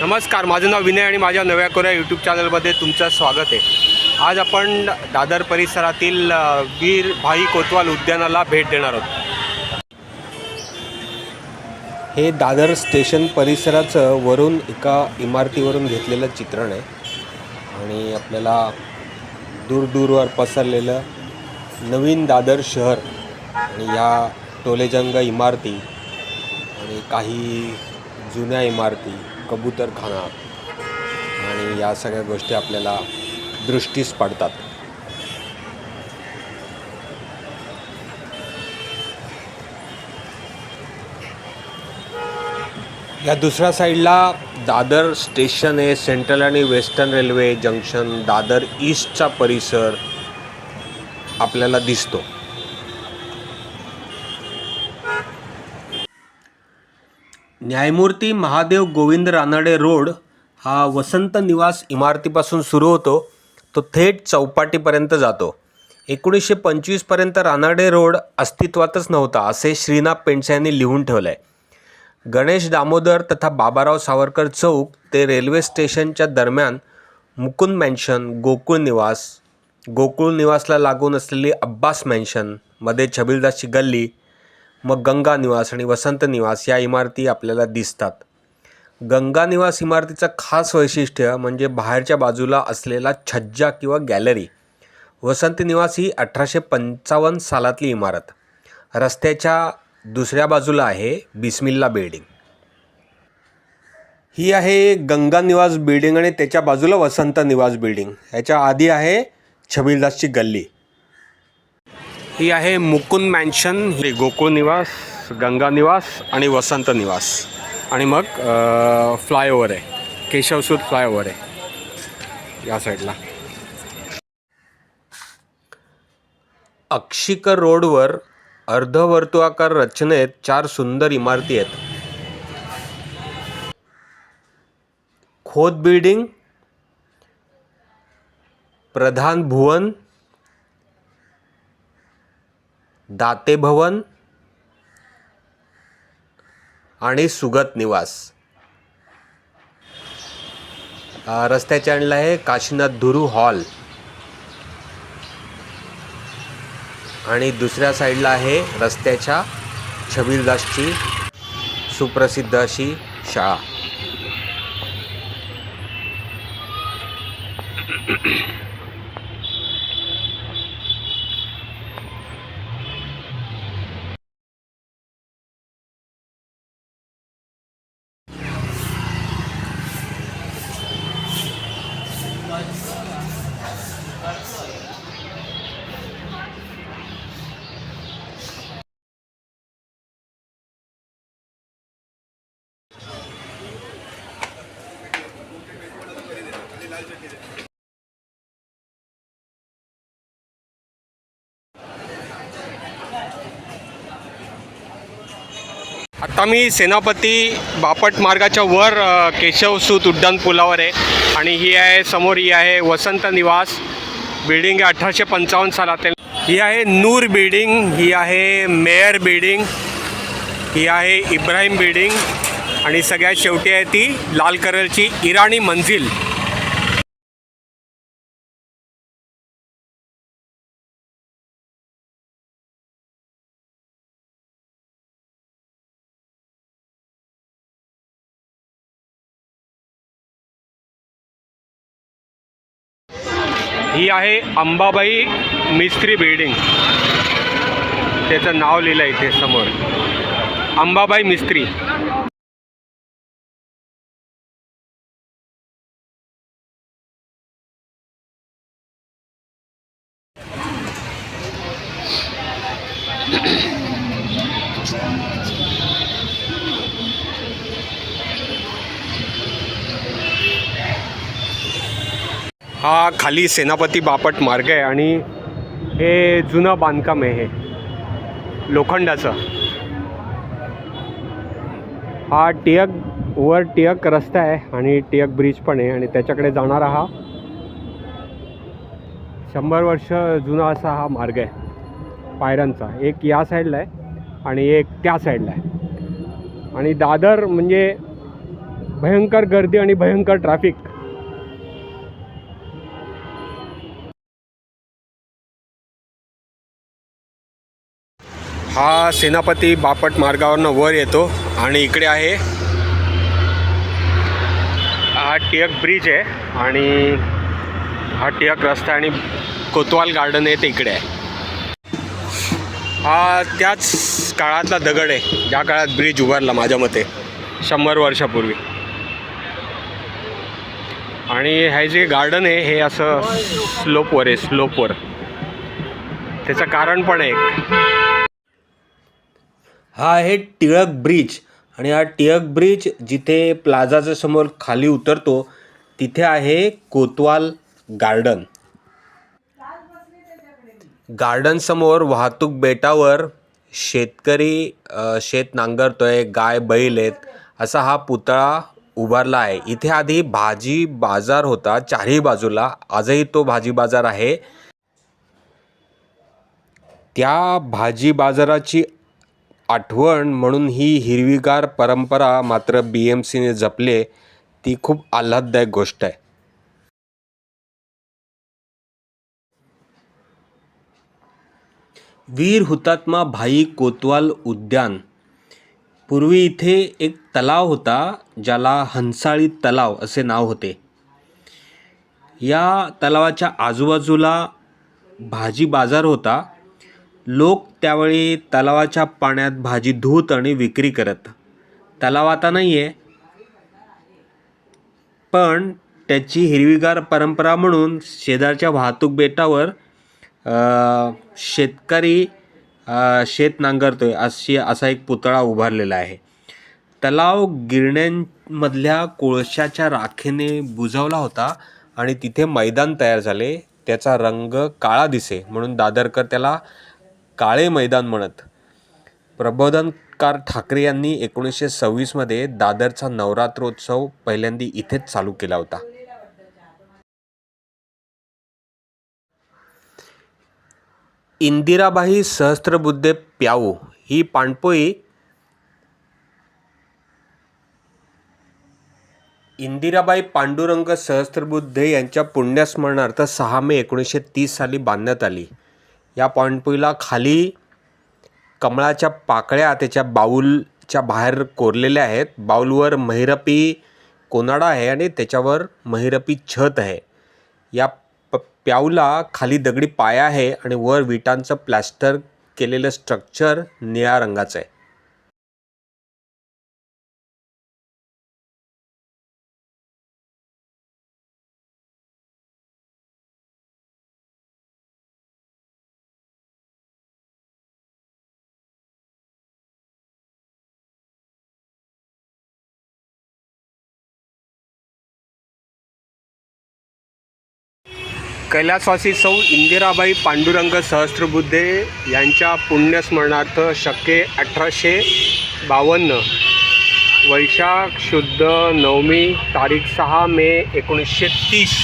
नमस्कार माझं नाव विनय आणि माझ्या नव्या कोऱ्या यूट्यूब चॅनलमध्ये तुमचं स्वागत आहे. आज आपण दादर परिसरातील वीर भाई कोतवाल उद्यानाला भेट देणार आहोत. हे दादर स्टेशन परिसराचं वरून एका इमारतीवरून घेतलेलं चित्रण आहे. आणि आपल्याला दूरदूरवर पसरलेलं नवीन दादर शहर आणि या टोलेजंग इमारती आणि काही जुन्या इमारती कबूतरखाना आणि या सगळ्या गोष्टी आपल्याला दृष्टीस पडतात. या दुसऱ्या साईडला दादर स्टेशन आहे सेंट्रल आणि वेस्टर्न रेल्वे जंक्शन दादर ईस्टचा परिसर आपल्याला दिसतो. न्यायमूर्ती महादेव गोविंद रानडे रोड हा वसंत निवास इमारतीपासून सुरू होतो. तो थेट चौपाटीपर्यंत जातो. एकोणीसशे पंचवीसपर्यंत रानडे रोड अस्तित्वातच नव्हता असे श्रीनाथ पेंडसे यांनी लिहून ठेवलं आहे गणेश दामोदर तथा बाबाराव सावरकर चौक ते रेल्वे स्टेशनच्या दरम्यान मुकुंद मॅन्शन गोकुळ निवास गोकुळ निवासला लागून असलेली अब्बास मॅन्शनमध्ये छबिलदासची गल्ली मग गंगा निवास आणि वसंत निवास या इमारती आपल्याला दिसतात. गंगा निवास इमारतीचं खास वैशिष्ट्य म्हणजे बाहेरच्या बाजूला असलेला छज्जा किंवा गॅलरी. वसंत निवास ही अठराशे पंचावन्न सालातली इमारत. रस्त्याच्या दुसऱ्या बाजूला आहे बिस्मिल्ला बिल्डिंग. ही आहे गंगा निवास बिल्डिंग आणि त्याच्या बाजूला वसंत निवास बिल्डिंग. ह्याच्या आधी आहे छबिलदासची गल्ली. ही आहे मुकुंद मॅन्शन हे गोकुळ निवास गंगा निवास आणि वसंत निवास. आणि मग फ्लायओव्हर आहे. केशवसूत फ्लायओव्हर आहे. या साईडला अक्षिकर रोडवर अर्धवर्तुळाकार रचनेत चार सुंदर इमारती आहेत. खोद बिल्डिंग प्रधान भुवन दाते भवन आणि सुगत निवास. रस्त्याच्या आणला आहे काशीनाथ धुरू हॉल. आणि दुसऱ्या साईडला आहे रस्त्याच्या छबीरदासची सुप्रसिद्ध अशी शाळा. आता मी सेनापती बापट मार्गाच्या वर केशवसूत उड्डाण पुलावर आहे. आणि ही आहे समोर ही आहे वसंत निवास बिल्डिंग आहे अठराशे पंचावन्न सालातील. ही आहे नूर बिल्डिंग ही आहे मेयर बिल्डिंग ही आहे इब्राहिम बिल्डिंग आणि सगळ्यात शेवटी आहे ती लाल कलरची इराणी मंजिल ही आहे अंबाबाई मिस्त्री बिल्डिंग. त्याचं नाव लिहिलं आहे इथे समोर. अंबाबाई मिस्त्री. हा खाली सेनापती बापट मार्ग आहे आणि हे जुनं बांधकाम आहे हे. लोखंडाचं. हा टिळक वर टिळक रस्ता आहे आणि टिळक ब्रिज पण आहे आणि त्याच्याकडे जाणारा हा शंभर वर्ष जुना असा हा मार्ग आहे. पायऱ्यांचा. एक या साईडला आहे आणि एक त्या साईडला आहे. आणि दादर म्हणजे भयंकर गर्दी आणि भयंकर ट्रॅफिक हा सेनापती बापट मार्गावरनं वर येतो आणि इकडे आहे. हा टिळक ब्रिज आहे आणि हा टिळक रस्ता आणि कोतवाल गार्डन आहे ते इकडे आहे. हा त्याच काळातला दगड आहे. ज्या काळात ब्रिज उभारला माझ्या मते. शंभर वर्षापूर्वी. आणि हे जे गार्डन आहे हे असं स्लोपवर आहे स्लोपवर. त्याचं कारण पण आहे हा आहे टिळक ब्रिज. आणि हा टिळक ब्रिज जिथे प्लाझाच्या समोर खाली उतरतो तिथे आहे कोतवाल गार्डन. गार्डनसमोर वाहतूक बेटावर शेतकरी शेत नांगरतोय गाय बैल आहेत. असा हा पुतळा उभारला आहे. इथे आधी भाजी बाजार होता चारही बाजूला. आजही तो भाजी बाजार आहे. त्या भाजी बाजाराची आठवण म्हणून ही हिरवीगार परंपरा मात्र बी एम सीने जपले ती खूप आल्हाददायक गोष्ट आहे. वीर हुतात्मा भाई कोतवाल उद्यान. पूर्वी इथे एक तलाव होता ज्याला हंसाळी तलाव असे नाव होते. या तलावाच्या आजूबाजूला भाजी बाजार होता लोक त्यावेळी तलावाच्या पाण्यात भाजी धुत आणि विक्री करत. तलाव आता नाही आहे पण त्याची हिरवीगार परंपरा म्हणून शेजारच्या वाहतूक बेटावर शेतकरी शेत नांगरतोय अशी असा एक पुतळा उभारलेला आहे. तलाव गिरण्यांमधल्या कोळशाच्या राखेने बुजवला होता आणि तिथे मैदान तयार झाले. त्याचा रंग काळा दिसे म्हणून दादरकर त्याला काळे मैदान म्हणत. प्रबोधनकार ठाकरे यांनी एकोणीसशे सव्वीसमध्ये दादरचा नवरात्रोत्सव पहिल्यांदा इथेच चालू केला होता. इंदिराबाई सहस्त्रबुद्धे प्याऊ ही पाणपोई इंदिराबाई पांडुरंग सहस्त्रबुद्धे यांच्या पुण्यस्मरणार्थ सहा मे एकोणीसशे तीस साली बांधण्यात आली. या पाणपोईला खाली कमळाच्या पाकळ्या त्याच्या बाऊलच्या बाहेर कोरलेल्या आहेत. बाऊलवर महिरपी कोनाडा आहे आणि त्याच्यावर महिरपी छत आहे. या प प्याऊला खाली दगडी पाया आहे आणि वर विटांचं प्लॅस्टर केलेलं स्ट्रक्चर निळ्या रंगाचं आहे. कैलासवासी सौ इंदिराबाई पांडुरंग सहस्त्रबुद्धे यांच्या पुण्यस्मरणार्थ शके अठराशे बावन्न वैशाख शुद्ध नवमी तारीख सहा मे एकोणीसशे तीस.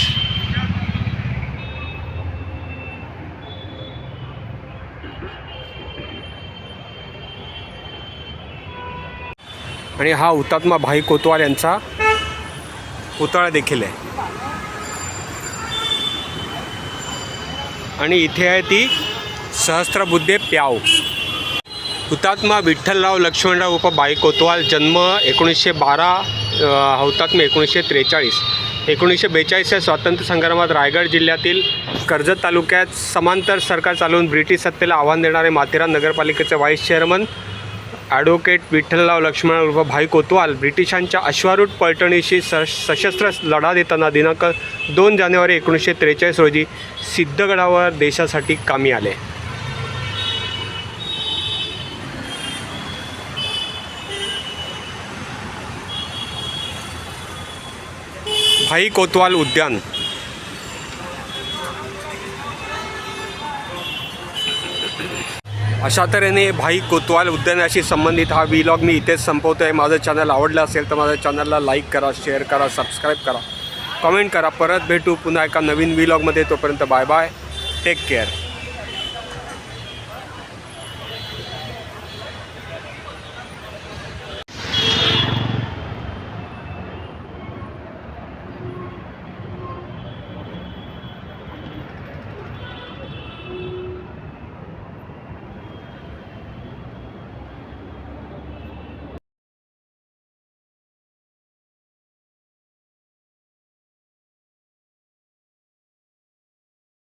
आणि हा हुतात्मा भाई कोतवाल यांचा पुतळा देखील आहे. आणि इथे आहे ती सहस्त्रबुद्धे प्याव. हुतात्मा विठ्ठलराव लक्ष्मणराव उप बाई कोतवाल जन्म एकोणीसशे बारा हुतात्मा एकोणीसशे त्रेचाळीस. एकोणीसशे बेचाळीस या स्वातंत्र्य संग्रामात रायगड जिल्ह्यातील कर्जत तालुक्यात समांतर सरकार चालवून ब्रिटिश सत्तेला आव्हान देणारे माथेरान नगरपालिकेचे vice chairman advocate Vitthalrao Laxman उर्फ भाई कोतवाल ब्रिटिशांच्या अश्वारूढ पलटणीशी स सशस्त्र लढा देताना दिनांक दोन जानेवारी एकोणीसशे त्रेचाळीस रोजी सिद्धगडावर देशासाठी कामी आले. भाई कोतवाल उद्यान अशा तऱ्हेने भाई कोतवाल उद्यानाशी संबंधित हा व्लॉग मी इथेच संपवतो आहे माझं चॅनल आवडलं असेल तर माझ्या चॅनलला लाईक करा शेअर करा सबस्क्राईब करा. कमेंट करा. परत भेटू पुन्हा एका नवीन व्लॉगमध्ये तोपर्यंत बाय बाय टेक केअर